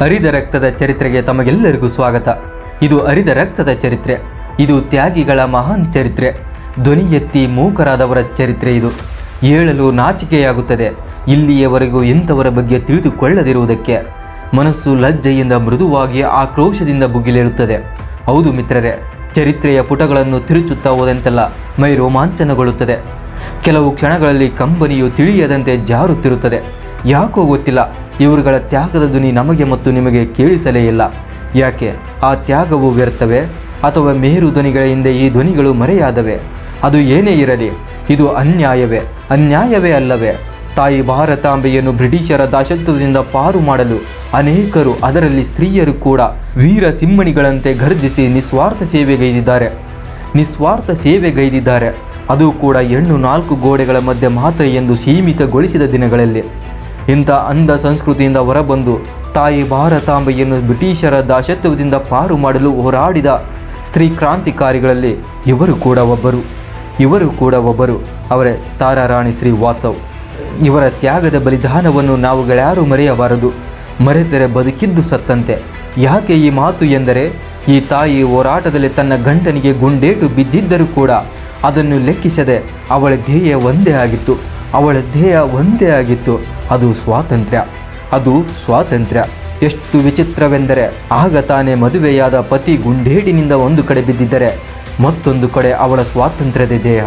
ಹರಿದ ರಕ್ತದ ಚರಿತ್ರೆಗೆ ತಮಗೆಲ್ಲರಿಗೂ ಸ್ವಾಗತ. ಇದು ಹರಿದ ರಕ್ತದ ಚರಿತ್ರೆ. ಇದು ತ್ಯಾಗಿಗಳ ಮಹಾನ್ ಚರಿತ್ರೆ. ಧ್ವನಿ ಎತ್ತಿ ಮೂಕರಾದವರ ಚರಿತ್ರೆ ಇದು. ಹೇಳಲು ನಾಚಿಕೆಯಾಗುತ್ತದೆ. ಇಲ್ಲಿಯವರೆಗೂ ಇಂಥವರ ಬಗ್ಗೆ ತಿಳಿದುಕೊಳ್ಳದಿರುವುದಕ್ಕೆ. ಮನಸ್ಸು ಲಜ್ಜೆಯಿಂದ ಮೃದುವಾಗಿ ಆಕ್ರೋಶದಿಂದ ಬುಗಿಲೇಳುತ್ತದೆ. ಹೌದು ಮಿತ್ರರೇ, ಚರಿತ್ರೆಯ ಪುಟಗಳನ್ನು ತಿರುಚುತ್ತಾ ಹೋದಂತೆಲ್ಲ ಮೈ ರೋಮಾಂಚನಗೊಳ್ಳುತ್ತದೆ ಕೆಲವು ಕ್ಷಣಗಳಲ್ಲಿ ಕಂಬನಿಯು ತಿಳಿಯದಂತೆ ಜಾರುತ್ತಿರುತ್ತದೆ. ಯಾಕೋ ಗೊತ್ತಿಲ್ಲ. ಇವರುಗಳ ತ್ಯಾಗದ ಧ್ವನಿ ನಮಗೆ ಮತ್ತು ನಿಮಗೆ ಕೇಳಿಸಲೇ ಇಲ್ಲ. ಯಾಕೆ? ಆ ತ್ಯಾಗವು ವ್ಯರ್ಥವೇ? ಅಥವಾ ಮೇರು ಧ್ವನಿಗಳ ಹಿಂದೆ ಈ ಧ್ವನಿಗಳು ಮರೆಯಾದವೆ? ಅದು ಏನೇ ಇರಲಿ, ಇದು ಅನ್ಯಾಯವೇ? ಅನ್ಯಾಯವೇ ಅಲ್ಲವೇ? ತಾಯಿ ಭಾರತಾಂಬೆಯನ್ನು ಬ್ರಿಟಿಷರ ದಾಸತ್ವದಿಂದ ಪಾರು ಮಾಡಲು ಅನೇಕರು ಅದರಲ್ಲಿ ಸ್ತ್ರೀಯರು ಕೂಡ ವೀರ ಸಿಂಹಣಿಗಳಂತೆ ಗರ್ಜಿಸಿ ನಿಸ್ವಾರ್ಥ ಸೇವೆಗೈದಿದ್ದಾರೆ. ನಿಸ್ವಾರ್ಥ ಸೇವೆಗೈದಿದ್ದಾರೆ. ಅದು ಕೂಡ ಹೆಣ್ಣು ನಾಲ್ಕು ಗೋಡೆಗಳ ಮಧ್ಯೆ ಮಾತ್ರ ಎಂದು ಸೀಮಿತಗೊಳಿಸಿದ ದಿನಗಳಲ್ಲಿ. ಇಂಥ ಅಂಧ ಸಂಸ್ಕೃತಿಯಿಂದ ಹೊರಬಂದು ತಾಯಿ ಭಾರತಾಂಬೆಯನ್ನು ಬ್ರಿಟಿಷರ ದಾಸತ್ವದಿಂದ ಪಾರು ಮಾಡಲು ಹೋರಾಡಿದ ಸ್ತ್ರೀ ಕ್ರಾಂತಿಕಾರಿಗಳಲ್ಲಿ ಇವರು ಕೂಡ ಒಬ್ಬರು. ಇವರು ಕೂಡ ಒಬ್ಬರು. ಅವರೇ ತಾರಾರಾಣಿ ಶ್ರೀ ವಾತ್ಸವ್. ಇವರ ತ್ಯಾಗದ ಬಲಿದಾನವನ್ನು ನಾವುಗಳ್ಯಾರೂ ಮರೆಯಬಾರದು. ಮರೆತರೆ ಬದುಕಿದ್ದು ಸತ್ತಂತೆ. ಯಾಕೆ ಈ ಮಾತು ಎಂದರೆ, ಈ ತಾಯಿ ಹೋರಾಟದಲ್ಲಿ ತನ್ನ ಗಂಡನಿಗೆ ಗುಂಡೇಟು ಬಿದ್ದಿದ್ದರೂ ಕೂಡ ಅದನ್ನು ಲೆಕ್ಕಿಸದೆ ಅವಳ ಧ್ಯೇಯ ಒಂದೇ ಆಗಿತ್ತು. ಅವಳ ಧ್ಯೇಯ ಒಂದೇ ಆಗಿತ್ತು. ಅದು ಸ್ವಾತಂತ್ರ್ಯ. ಅದು ಸ್ವಾತಂತ್ರ್ಯ. ಎಷ್ಟು ವಿಚಿತ್ರವೆಂದರೆ, ಆಗ ತಾನೇ ಮದುವೆಯಾದ ಪತಿ ಗುಂಡೇಟಿನಿಂದ ಒಂದು ಕಡೆ ಬಿದ್ದಿದ್ದರೆ, ಮತ್ತೊಂದು ಕಡೆ ಅವಳ ಸ್ವಾತಂತ್ರ್ಯದ ದೇಹ.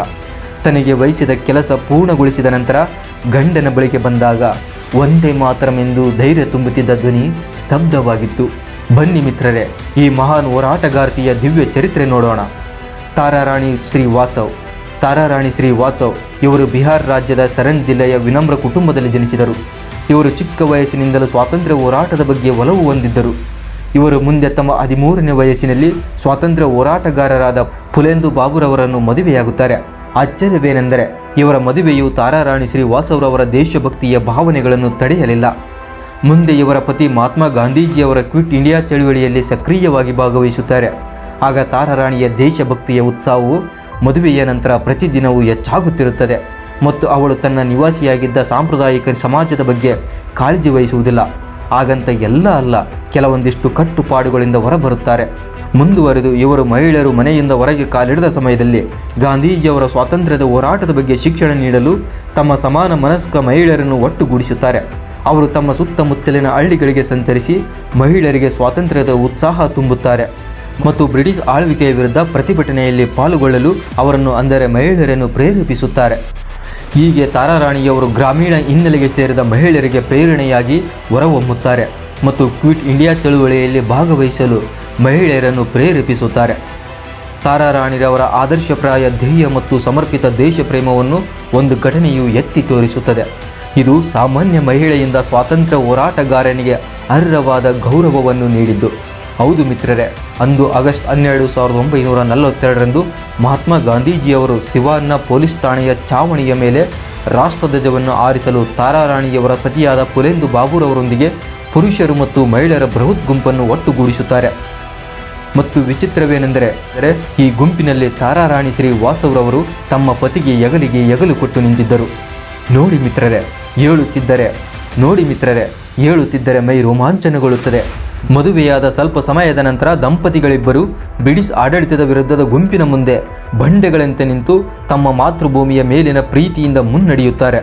ತನಗೆ ವಹಿಸಿದ ಕೆಲಸ ಪೂರ್ಣಗೊಳಿಸಿದ ನಂತರ, ಗಂಡನ ಬಳಿಗೆ ಬಂದಾಗ ಒಂದೇ ಮಾತ್ರಮೆಂದು ಧೈರ್ಯ ತುಂಬುತ್ತಿದ್ದ ಧ್ವನಿ ಸ್ತಬ್ಧವಾಗಿತ್ತು. ಬನ್ನಿ ಮಿತ್ರರೇ, ಈ ಮಹಾನ್ ಹೋರಾಟಗಾರ್ತಿಯ ದಿವ್ಯ ಚರಿತ್ರೆ ನೋಡೋಣ. ತಾರಾರಾಣಿ ಶ್ರೀ ವಾತ್ಸವ್ ತಾರಾರಾಣಿ ಶ್ರೀ ವಾತ್ಸವ್, ಇವರು ಬಿಹಾರ್ ರಾಜ್ಯದ ಸರಣ್ ಜಿಲ್ಲೆಯ ವಿನಮ್ರ ಕುಟುಂಬದಲ್ಲಿ ಜನಿಸಿದರು. ಇವರು ಚಿಕ್ಕ ವಯಸ್ಸಿನಿಂದಲೂ ಸ್ವಾತಂತ್ರ್ಯ ಹೋರಾಟದ ಬಗ್ಗೆ ಒಲವು ಹೊಂದಿದ್ದರು. ಇವರು ಮುಂದೆ ತಮ್ಮ ಹದಿಮೂರನೇ ವಯಸ್ಸಿನಲ್ಲಿ ಸ್ವಾತಂತ್ರ್ಯ ಹೋರಾಟಗಾರರಾದ ಪುಲೇಂದು ಬಾಬುರವರನ್ನು ಮದುವೆಯಾಗುತ್ತಾರೆ. ಆಶ್ಚರ್ಯವೇನೆಂದರೆ, ಇವರ ಮದುವೆಯು ತಾರಾರಾಣಿ ಶ್ರೀ ವಾಸವರವರ ದೇಶಭಕ್ತಿಯ ಭಾವನೆಗಳನ್ನು ತಡೆಯಲಿಲ್ಲ. ಮುಂದೆ ಇವರ ಪತಿ ಮಹಾತ್ಮ ಗಾಂಧೀಜಿಯವರ ಕ್ವಿಟ್ ಇಂಡಿಯಾ ಚಳುವಳಿಯಲ್ಲಿ ಸಕ್ರಿಯವಾಗಿ ಭಾಗವಹಿಸುತ್ತಾರೆ. ಆಗ ತಾರಾರಾಣಿಯ ದೇಶಭಕ್ತಿಯ ಉತ್ಸಾಹವು ಮದುವೆಯ ನಂತರ ಪ್ರತಿದಿನವೂ ಹೆಚ್ಚಾಗುತ್ತಿರುತ್ತದೆ. ಮತ್ತು ಅವಳು ತನ್ನ ನಿವಾಸಿಯಾಗಿದ್ದ ಸಾಂಪ್ರದಾಯಿಕ ಸಮಾಜದ ಬಗ್ಗೆ ಕಾಳಜಿ ವಹಿಸುವುದಿಲ್ಲ. ಹಾಗಂತ ಎಲ್ಲ ಅಲ್ಲ, ಕೆಲವೊಂದಿಷ್ಟು ಕಟ್ಟುಪಾಡುಗಳಿಂದ ಹೊರಬರುತ್ತಾರೆ. ಮುಂದುವರೆದು ಇವರು ಮಹಿಳೆಯರು ಮನೆಯಿಂದ ಹೊರಗೆ ಕಾಲಿಡಿದ ಸಮಯದಲ್ಲಿ ಗಾಂಧೀಜಿಯವರ ಸ್ವಾತಂತ್ರ್ಯದ ಹೋರಾಟದ ಬಗ್ಗೆ ಶಿಕ್ಷಣ ನೀಡಲು ತಮ್ಮ ಸಮಾನ ಮನಸ್ಕ ಮಹಿಳೆಯರನ್ನು ಒಟ್ಟುಗೂಡಿಸುತ್ತಾರೆ. ಅವರು ತಮ್ಮ ಸುತ್ತಮುತ್ತಲಿನ ಹಳ್ಳಿಗಳಿಗೆ ಸಂಚರಿಸಿ ಮಹಿಳೆಯರಿಗೆ ಸ್ವಾತಂತ್ರ್ಯದ ಉತ್ಸಾಹ ತುಂಬುತ್ತಾರೆ. ಮತ್ತು ಬ್ರಿಟಿಷ್ ಆಳ್ವಿಕೆಯ ವಿರುದ್ಧ ಪ್ರತಿಭಟನೆಯಲ್ಲಿ ಪಾಲ್ಗೊಳ್ಳಲು ಅವರನ್ನು ಅಂದರೆ ಮಹಿಳೆಯರನ್ನು ಪ್ರೇರೇಪಿಸುತ್ತಾರೆ. ಹೀಗೆ ತಾರಾರಾಣಿಯವರು ಗ್ರಾಮೀಣ ಹಿನ್ನೆಲೆಗೆ ಸೇರಿದ ಮಹಿಳೆಯರಿಗೆ ಪ್ರೇರಣೆಯಾಗಿ ಹೊರಹೊಮ್ಮುತ್ತಾರೆ ಮತ್ತು ಕ್ವಿಟ್ ಇಂಡಿಯಾ ಚಳುವಳಿಯಲ್ಲಿ ಭಾಗವಹಿಸಲು ಮಹಿಳೆಯರನ್ನು ಪ್ರೇರೇಪಿಸುತ್ತಾರೆ. ತಾರಾರಾಣಿರವರ ಆದರ್ಶಪ್ರಾಯ, ಧ್ಯೇಯ ಮತ್ತು ಸಮರ್ಪಿತ ದೇಶ ಪ್ರೇಮವನ್ನು ಒಂದು ಘಟನೆಯು ಎತ್ತಿ ತೋರಿಸುತ್ತದೆ. ಇದು ಸಾಮಾನ್ಯ ಮಹಿಳೆಯಿಂದ ಸ್ವಾತಂತ್ರ್ಯ ಹೋರಾಟಗಾರನಿಗೆ ಅರ್ಹವಾದ ಗೌರವವನ್ನು ನೀಡಿದ್ದು. ಹೌದು ಮಿತ್ರರೇ, ಅಂದು ಆಗಸ್ಟ್ ಹನ್ನೆರಡು ಸಾವಿರದ ಒಂಬೈನೂರ ನಲವತ್ತೆರಡರಂದು ಮಹಾತ್ಮ ಗಾಂಧೀಜಿಯವರು ಸಿವಾನ್ನ ಪೊಲೀಸ್ ಠಾಣೆಯ ಚಾವಣಿಯ ಮೇಲೆ ರಾಷ್ಟ್ರಧ್ವಜವನ್ನು ಆರಿಸಲು ತಾರಾರಾಣಿಯವರ ಪತಿಯಾದ ಪುಲೇಂದು ಬಾಬುರವರೊಂದಿಗೆ ಪುರುಷರು ಮತ್ತು ಮಹಿಳೆಯರ ಬೃಹತ್ ಗುಂಪನ್ನು ಒಟ್ಟುಗೂಡಿಸುತ್ತಾರೆ. ಮತ್ತು ವಿಚಿತ್ರವೇನೆಂದರೆ ಈ ಗುಂಪಿನಲ್ಲಿ ತಾರಾರಾಣಿ ಶ್ರೀ ವಾಸವ್ರವರು ತಮ್ಮ ಪತಿಗೆ ಯಗಲಿಗೆ ಯಗಲು ಕೊಟ್ಟು ನಿಂತಿದ್ದರು. ನೋಡಿ ಮಿತ್ರರೇ ಹೇಳುತ್ತಿದ್ದರೆ ನೋಡಿ ಮಿತ್ರರೇ ಹೇಳುತ್ತಿದ್ದರೆ ಮೈ ರೋಮಾಂಚನಗೊಳ್ಳುತ್ತದೆ. ಮದುವೆಯಾದ ಸ್ವಲ್ಪ ಸಮಯದ ನಂತರ ದಂಪತಿಗಳಿಬ್ಬರು ಬ್ರಿಟಿಷ್ ಆಡಳಿತದ ವಿರುದ್ಧದ ಗುಂಪಿನ ಮುಂದೆ ಬಂಡೆಗಳಂತೆ ನಿಂತು ತಮ್ಮ ಮಾತೃಭೂಮಿಯ ಮೇಲಿನ ಪ್ರೀತಿಯಿಂದ ಮುನ್ನಡೆಯುತ್ತಾರೆ.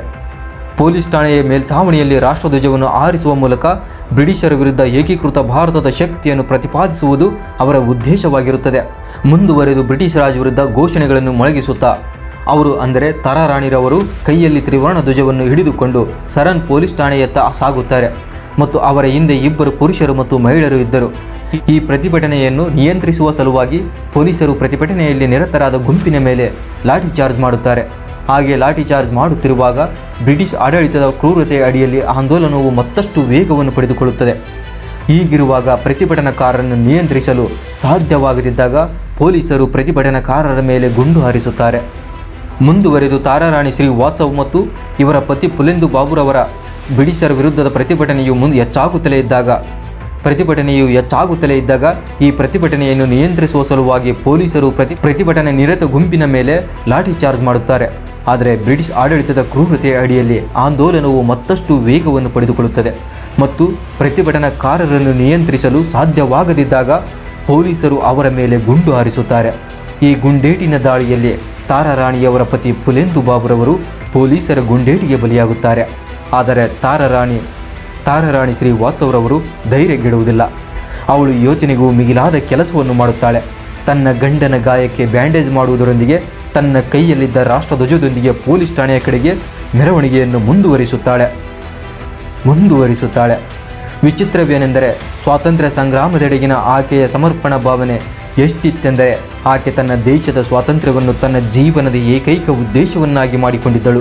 ಪೊಲೀಸ್ ಠಾಣೆಯ ಮೇಲ್ಛಾವಣಿಯಲ್ಲಿ ರಾಷ್ಟ್ರಧ್ವಜವನ್ನು ಆರಿಸುವ ಮೂಲಕ ಬ್ರಿಟಿಷರ ವಿರುದ್ಧ ಏಕೀಕೃತ ಭಾರತದ ಶಕ್ತಿಯನ್ನು ಪ್ರತಿಪಾದಿಸುವುದು ಅವರ ಉದ್ದೇಶವಾಗಿರುತ್ತದೆ. ಮುಂದುವರೆದು ಬ್ರಿಟಿಷ್ ರಾಜ್ ವಿರುದ್ಧ ಘೋಷಣೆಗಳನ್ನು ಮೊಳಗಿಸುತ್ತಾ, ಅವರು ಅಂದರೆ ತಾರಾರಾಣಿರವರು ಕೈಯಲ್ಲಿ ತ್ರಿವರ್ಣ ಧ್ವಜವನ್ನು ಹಿಡಿದುಕೊಂಡು ಸರನ್ ಪೊಲೀಸ್ ಠಾಣೆಯತ್ತ ಸಾಗುತ್ತಾರೆ. ಮತ್ತು ಅವರ ಹಿಂದೆ ಇಬ್ಬರು ಪುರುಷರು ಮತ್ತು ಮಹಿಳೆಯರು ಇದ್ದರು. ಈ ಪ್ರತಿಭಟನೆಯನ್ನು ನಿಯಂತ್ರಿಸುವ ಸಲುವಾಗಿ ಪೊಲೀಸರು ಪ್ರತಿಭಟನೆಯಲ್ಲಿ ನಿರತರಾದ ಗುಂಪಿನ ಮೇಲೆ ಲಾಠಿ ಚಾರ್ಜ್ ಮಾಡುತ್ತಾರೆ. ಹಾಗೆ ಲಾಠಿ ಚಾರ್ಜ್ ಮಾಡುತ್ತಿರುವಾಗ ಬ್ರಿಟಿಷ್ ಆಡಳಿತದ ಕ್ರೂರತೆಯ ಅಡಿಯಲ್ಲಿ ಆಂದೋಲನವು ಮತ್ತಷ್ಟು ವೇಗವನ್ನು ಪಡೆದುಕೊಳ್ಳುತ್ತದೆ. ಹೀಗಿರುವಾಗ ಪ್ರತಿಭಟನಾಕಾರರನ್ನು ನಿಯಂತ್ರಿಸಲು ಸಾಧ್ಯವಾಗದಿದ್ದಾಗ ಪೊಲೀಸರು ಪ್ರತಿಭಟನಾಕಾರರ ಮೇಲೆ ಗುಂಡು ಹಾರಿಸುತ್ತಾರೆ. ಮುಂದುವರೆದು ತಾರಾರಾಣಿ ಶ್ರೀ ವಾತ್ಸವ್ ಮತ್ತು ಇವರ ಪತಿ ಪುಲೆಂದು ಬಾಬುರವರ ಬ್ರಿಟಿಷರ ವಿರುದ್ಧದ ಪ್ರತಿಭಟನೆಯು ಮುಂದೆ ಹೆಚ್ಚಾಗುತ್ತಲೇ ಇದ್ದಾಗ, ಪ್ರತಿಭಟನೆಯು ಹೆಚ್ಚಾಗುತ್ತಲೇ ಇದ್ದಾಗ ಈ ಪ್ರತಿಭಟನೆಯನ್ನು ನಿಯಂತ್ರಿಸುವ ಸಲುವಾಗಿ ಪೊಲೀಸರು ಪ್ರತಿ, ಪ್ರತಿಭಟನೆ ನಿರತ ಗುಂಪಿನ ಮೇಲೆ ಲಾಠಿ ಚಾರ್ಜ್ ಮಾಡುತ್ತಾರೆ. ಆದರೆ ಬ್ರಿಟಿಷ್ ಆಡಳಿತದ ಕ್ರೂರತೆಯ ಅಡಿಯಲ್ಲಿ ಆಂದೋಲನವು ಮತ್ತಷ್ಟು ವೇಗವನ್ನು ಪಡೆದುಕೊಳ್ಳುತ್ತದೆ ಮತ್ತು ಪ್ರತಿಭಟನಾಕಾರರನ್ನು ನಿಯಂತ್ರಿಸಲು ಸಾಧ್ಯವಾಗದಿದ್ದಾಗ ಪೊಲೀಸರು ಅವರ ಮೇಲೆ ಗುಂಡು ಹಾರಿಸುತ್ತಾರೆ. ಈ ಗುಂಡೇಟಿನ ದಾಳಿಯಲ್ಲಿ ತಾರಾರಾಣಿಯವರ ಪತಿ ಪುಲೇಂದು ಬಾಬುರವರು ಪೊಲೀಸರ ಗುಂಡೇಟಿಗೆ ಬಲಿಯಾಗುತ್ತಾರೆ. ಆದರೆ ತಾರರಾಣಿ ತಾರರಾಣಿ ಶ್ರೀ ವಾತ್ಸವರವರು ಧೈರ್ಯಗೆಡುವುದಿಲ್ಲ. ಅವಳು ಯೋಚನೆಗೂ ಮಿಗಿಲಾದ ಕೆಲಸವನ್ನು ಮಾಡುತ್ತಾಳೆ. ತನ್ನ ಗಂಡನ ಗಾಯಕ್ಕೆ ಬ್ಯಾಂಡೇಜ್ ಮಾಡುವುದರೊಂದಿಗೆ ತನ್ನ ಕೈಯಲ್ಲಿದ್ದ ರಾಷ್ಟ್ರಧ್ವಜದೊಂದಿಗೆ ಪೊಲೀಸ್ ಠಾಣೆಯ ಕಡೆಗೆ ಮೆರವಣಿಗೆಯನ್ನು ಮುಂದುವರಿಸುತ್ತಾಳೆ. ಮುಂದುವರಿಸುತ್ತಾಳೆ. ವಿಚಿತ್ರವೇನೆಂದರೆ ಸ್ವಾತಂತ್ರ್ಯ ಸಂಗ್ರಾಮದೆಡೆಗಿನ ಆಕೆಯ ಸಮರ್ಪಣಾ ಭಾವನೆ ಎಷ್ಟಿತ್ತೆಂದರೆ ಆಕೆ ತನ್ನ ದೇಶದ ಸ್ವಾತಂತ್ರ್ಯವನ್ನು ತನ್ನ ಜೀವನದ ಏಕೈಕ ಉದ್ದೇಶವನ್ನಾಗಿ ಮಾಡಿಕೊಂಡಿದ್ದಳು.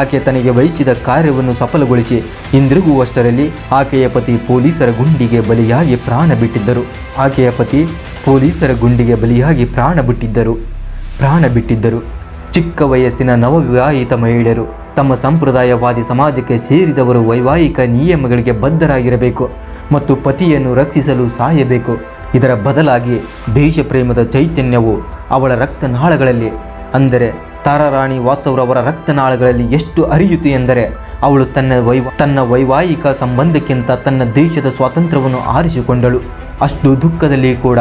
ಆಕೆ ತನಗೆ ವಹಿಸಿದ ಕಾರ್ಯವನ್ನು ಸಫಲಗೊಳಿಸಿ ಹಿಂದಿರುಗುವಷ್ಟರಲ್ಲಿ ಆಕೆಯ ಪತಿ ಪೊಲೀಸರ ಗುಂಡಿಗೆ ಬಲಿಯಾಗಿ ಪ್ರಾಣ ಬಿಟ್ಟಿದ್ದರು. ಆಕೆಯ ಪತಿ ಪೊಲೀಸರ ಗುಂಡಿಗೆ ಬಲಿಯಾಗಿ ಪ್ರಾಣ ಬಿಟ್ಟಿದ್ದರು. ಪ್ರಾಣ ಬಿಟ್ಟಿದ್ದರು. ಚಿಕ್ಕ ವಯಸ್ಸಿನ ನವವಿವಾಹಿತ ಮಹಿಳೆಯರು ತಮ್ಮ ಸಂಪ್ರದಾಯವಾದಿ ಸಮಾಜಕ್ಕೆ ಸೇರಿದವರು ವೈವಾಹಿಕ ನಿಯಮಗಳಿಗೆ ಬದ್ಧರಾಗಿರಬೇಕು ಮತ್ತು ಪತಿಯನ್ನು ರಕ್ಷಿಸಲು ಸಾಯಬೇಕು. ಇದರ ಬದಲಾಗಿ ದೇಶ ಪ್ರೇಮದ ಚೈತನ್ಯವು ಅವಳ ರಕ್ತನಾಳಗಳಲ್ಲಿ, ಅಂದರೆ ತಾರಾರಾಣಿ ವಾತ್ಸವರವರ ರಕ್ತನಾಳಗಳಲ್ಲಿ ಎಷ್ಟು ಅರಿಯಿತು ಎಂದರೆ ಅವಳು ತನ್ನ ವೈವ, ತನ್ನ ವೈವಾಹಿಕ ಸಂಬಂಧಕ್ಕಿಂತ ತನ್ನ ದೇಶದ ಸ್ವಾತಂತ್ರ್ಯವನ್ನು ಆರಿಸಿಕೊಂಡಳು. ಅಷ್ಟು ದುಃಖದಲ್ಲಿ ಕೂಡ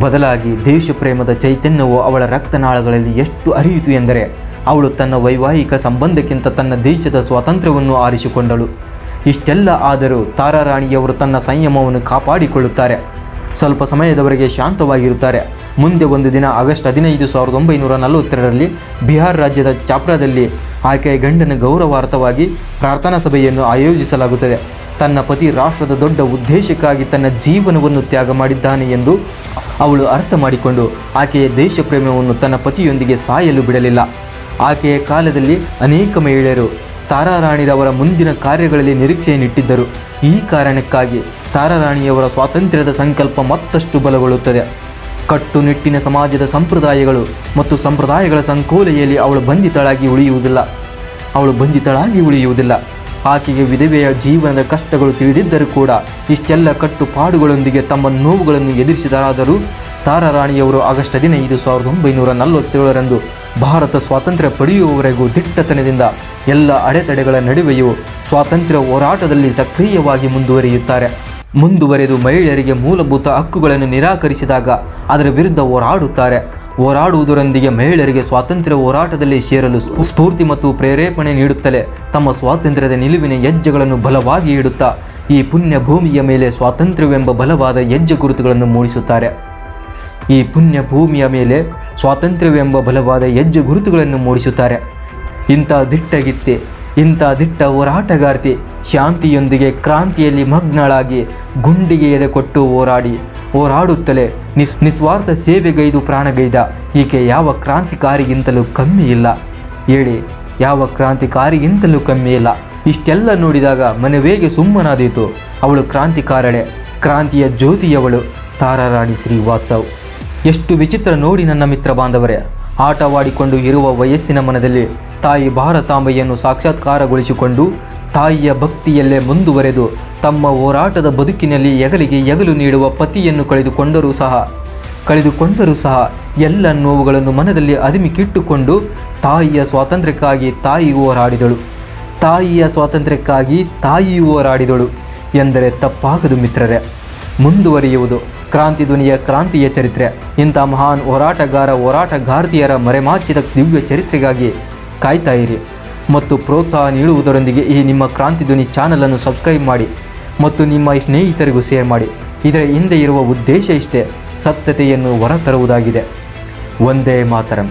ಬದಲಾಗಿ ದೇಶ ಪ್ರೇಮದ ಚೈತನ್ಯವು ಅವಳ ರಕ್ತನಾಳಗಳಲ್ಲಿ ಎಷ್ಟು ಅರಿಯಿತು ಎಂದರೆ ಅವಳು ತನ್ನ ವೈವಾಹಿಕ ಸಂಬಂಧಕ್ಕಿಂತ ತನ್ನ ದೇಶದ ಸ್ವಾತಂತ್ರ್ಯವನ್ನು ಆರಿಸಿಕೊಂಡಳು. ಇಷ್ಟೆಲ್ಲ ಆದರೂ ತಾರಾರಾಣಿಯವರು ತನ್ನ ಸಂಯಮವನ್ನು ಕಾಪಾಡಿಕೊಳ್ಳುತ್ತಾರೆ. ಸ್ವಲ್ಪ ಸಮಯದವರೆಗೆ ಶಾಂತವಾಗಿರುತ್ತಾರೆ. ಮುಂದೆ ಒಂದು ದಿನ, ಆಗಸ್ಟ್ ಹದಿನೈದು ಸಾವಿರದ ಒಂಬೈನೂರ ನಲವತ್ತೆರಡರಲ್ಲಿ ಬಿಹಾರ್ ರಾಜ್ಯದ ಚಾಪ್ರಾದಲ್ಲಿ ಆಕೆಯ ಗಂಡನ ಗೌರವಾರ್ಥವಾಗಿ ಪ್ರಾರ್ಥನಾ ಸಭೆಯನ್ನು ಆಯೋಜಿಸಲಾಗುತ್ತದೆ. ತನ್ನ ಪತಿ ರಾಷ್ಟ್ರದ ದೊಡ್ಡ ಉದ್ದೇಶಕ್ಕಾಗಿ ತನ್ನ ಜೀವನವನ್ನು ತ್ಯಾಗ ಮಾಡಿದ್ದಾನೆ ಎಂದು ಅವಳು ಅರ್ಥ ಮಾಡಿಕೊಂಡು ಆಕೆಯ ದೇಶ ಪ್ರೇಮವನ್ನು ತನ್ನ ಪತಿಯೊಂದಿಗೆ ಸಾಯಲು ಬಿಡಲಿಲ್ಲ. ಆಕೆಯ ಕಾಲದಲ್ಲಿ ಅನೇಕ ಮಹಿಳೆಯರು ತಾರಾರಾಣಿರವರ ಮುಂದಿನ ಕಾರ್ಯಗಳಲ್ಲಿ ನಿರೀಕ್ಷೆಯನ್ನಿಟ್ಟಿದ್ದರು. ಈ ಕಾರಣಕ್ಕಾಗಿ ತಾರಾರಾಣಿಯವರ ಸ್ವಾತಂತ್ರ್ಯದ ಸಂಕಲ್ಪ ಮತ್ತಷ್ಟು ಬಲಗೊಳ್ಳುತ್ತದೆ. ಕಟ್ಟುನಿಟ್ಟಿನ ಸಮಾಜದ ಸಂಪ್ರದಾಯಗಳು ಮತ್ತು ಸಂಪ್ರದಾಯಗಳ ಸಂಕೋಲೆಯಲ್ಲಿ ಅವಳು ಬಂಧಿತಳಾಗಿ ಉಳಿಯುವುದಿಲ್ಲ. ಅವಳು ಬಂಧಿತಳಾಗಿ ಉಳಿಯುವುದಿಲ್ಲ. ಆಕೆಗೆ ವಿಧವೆಯ ಜೀವನದ ಕಷ್ಟಗಳು ತಿಳಿದಿದ್ದರೂ ಕೂಡ ಇಷ್ಟೆಲ್ಲ ಕಟ್ಟುಪಾಡುಗಳೊಂದಿಗೆ ತಮ್ಮ ನೋವುಗಳನ್ನು ಎದುರಿಸಿದರಾದರೂ ತಾರಾರಾಣಿಯವರು ಆಗಸ್ಟ್ ಹದಿನೈದು ಸಾವಿರದ ಒಂಬೈನೂರ ನಲವತ್ತೇಳರಂದು ಭಾರತ ಸ್ವಾತಂತ್ರ್ಯ ಪಡೆಯುವವರೆಗೂ ದಿಟ್ಟತನದಿಂದ ಎಲ್ಲ ಅಡೆತಡೆಗಳ ನಡುವೆಯೂ ಸ್ವಾತಂತ್ರ್ಯ ಹೋರಾಟದಲ್ಲಿ ಸಕ್ರಿಯವಾಗಿ ಮುಂದುವರಿಯುತ್ತಾರೆ. ಮುಂದುವರೆದು ಮಹಿಳೆಯರಿಗೆ ಮೂಲಭೂತ ಹಕ್ಕುಗಳನ್ನು ನಿರಾಕರಿಸಿದಾಗ ಅದರ ವಿರುದ್ಧ ಹೋರಾಡುತ್ತಾರೆ. ಹೋರಾಡುವುದರೊಂದಿಗೆ ಮಹಿಳೆಯರಿಗೆ ಸ್ವಾತಂತ್ರ್ಯ ಹೋರಾಟದಲ್ಲಿ ಸೇರಲು ಸ್ಫೂರ್ತಿ ಮತ್ತು ಪ್ರೇರೇಪಣೆ ನೀಡುತ್ತಲೇ ತಮ್ಮ ಸ್ವಾತಂತ್ರ್ಯದ ನಿಲುವಿನ ಹೆಜ್ಜೆಗಳನ್ನು ಬಲವಾಗಿ ಇಡುತ್ತಾ, ಈ ಪುಣ್ಯ ಭೂಮಿಯ ಮೇಲೆ ಸ್ವಾತಂತ್ರ್ಯವೆಂಬ ಬಲವಾದ ಹೆಜ್ಜೆ ಗುರುತುಗಳನ್ನು ಮೂಡಿಸುತ್ತಾರೆ. ಈ ಪುಣ್ಯ ಭೂಮಿಯ ಮೇಲೆ ಸ್ವಾತಂತ್ರ್ಯವೆಂಬ ಬಲವಾದ ಹೆಜ್ಜೆ ಗುರುತುಗಳನ್ನು ಮೂಡಿಸುತ್ತಾರೆ. ಇಂಥ ದಿಟ್ಟಗಿತ್ತೆ ಇಂಥ ದಿಟ್ಟ ಹೋರಾಟಗಾರ್ತಿ ಶಾಂತಿಯೊಂದಿಗೆ ಕ್ರಾಂತಿಯಲ್ಲಿ ಮಗ್ನಳಾಗಿ ಗುಂಡಿಗೆ ಎದೆ ಕೊಟ್ಟು ಹೋರಾಡಿ, ಹೋರಾಡುತ್ತಲೇ ನಿಸ್, ನಿಸ್ವಾರ್ಥ ಸೇವೆಗೈದು ಪ್ರಾಣಗೈದ. ಈಕೆ ಯಾವ ಕ್ರಾಂತಿಕಾರಿಗಿಂತಲೂ ಕಮ್ಮಿ ಇಲ್ಲ. ಹೇಳಿ, ಯಾವ ಕ್ರಾಂತಿಕಾರಿಗಿಂತಲೂ ಕಮ್ಮಿ ಇಲ್ಲ. ಇಷ್ಟೆಲ್ಲ ನೋಡಿದಾಗ ಮನವೇಗೆ ಸುಮ್ಮನಾದೀತು. ಅವಳು ಕ್ರಾಂತಿಕಾರಳೆ. ಕ್ರಾಂತಿಯ ಜ್ಯೋತಿಯವಳು ತಾರಾರಾಣಿ ಶ್ರೀವಾತ್ಸವ್. ಎಷ್ಟು ವಿಚಿತ್ರ ನೋಡಿ ನನ್ನ ಮಿತ್ರ ಬಾಂಧವರೇ. ಆಟವಾಡಿಕೊಂಡು ಇರುವ ವಯಸ್ಸಿನ ಮನದಲ್ಲಿ ತಾಯಿ ಭಾರತಾಂಬೆಯನ್ನು ಸಾಕ್ಷಾತ್ಕಾರಗೊಳಿಸಿಕೊಂಡು ತಾಯಿಯ ಭಕ್ತಿಯಲ್ಲೇ ಮುಂದುವರೆದು ತಮ್ಮ ಹೋರಾಟದ ಬದುಕಿನಲ್ಲಿ ಎಗಲಿಗೆ ಎಗಲು ನೀಡುವ ಪತಿಯನ್ನು ಕಳೆದುಕೊಂಡರೂ ಸಹ ಕಳೆದುಕೊಂಡರೂ ಸಹ ಎಲ್ಲ ನೋವುಗಳನ್ನು ಮನದಲ್ಲಿ ಅದಿಮಿಕಿಟ್ಟುಕೊಂಡು ತಾಯಿಯ ಸ್ವಾತಂತ್ರ್ಯಕ್ಕಾಗಿ ತಾಯಿ ಹೋರಾಡಿದಳು. ತಾಯಿಯ ಸ್ವಾತಂತ್ರ್ಯಕ್ಕಾಗಿ ತಾಯಿ ಹೋರಾಡಿದಳು ಎಂದರೆ ತಪ್ಪಾಗದು ಮಿತ್ರರೇ, ಮುಂದುವರಿಯುವುದು. ಕ್ರಾಂತಿ ಧ್ವನಿಯ ಕ್ರಾಂತಿಯ ಚರಿತ್ರೆ. ಇಂಥ ಮಹಾನ್ ಹೋರಾಟಗಾರ, ಹೋರಾಟಗಾರ್ತಿಯರ ಮರೆಮಾಚಿದ ದಿವ್ಯ ಚರಿತ್ರೆಗಾಗಿ ಕಾಯ್ತಾ ಇರಿ. ಮತ್ತು ಪ್ರೋತ್ಸಾಹ ನೀಡುವುದರೊಂದಿಗೆ ಈ ನಿಮ್ಮ ಕ್ರಾಂತಿ ಧ್ವನಿ ಚಾನಲನ್ನು ಸಬ್ಸ್ಕ್ರೈಬ್ ಮಾಡಿ ಮತ್ತು ನಿಮ್ಮ ಸ್ನೇಹಿತರಿಗೂ ಶೇರ್ ಮಾಡಿ. ಇದರ ಹಿಂದೆ ಇರುವ ಉದ್ದೇಶ ಇಷ್ಟೇ, ಸತ್ಯತೆಯನ್ನು ಹೊರತರುವುದಾಗಿದೆ. ಒಂದೇ ಮಾತರಂ.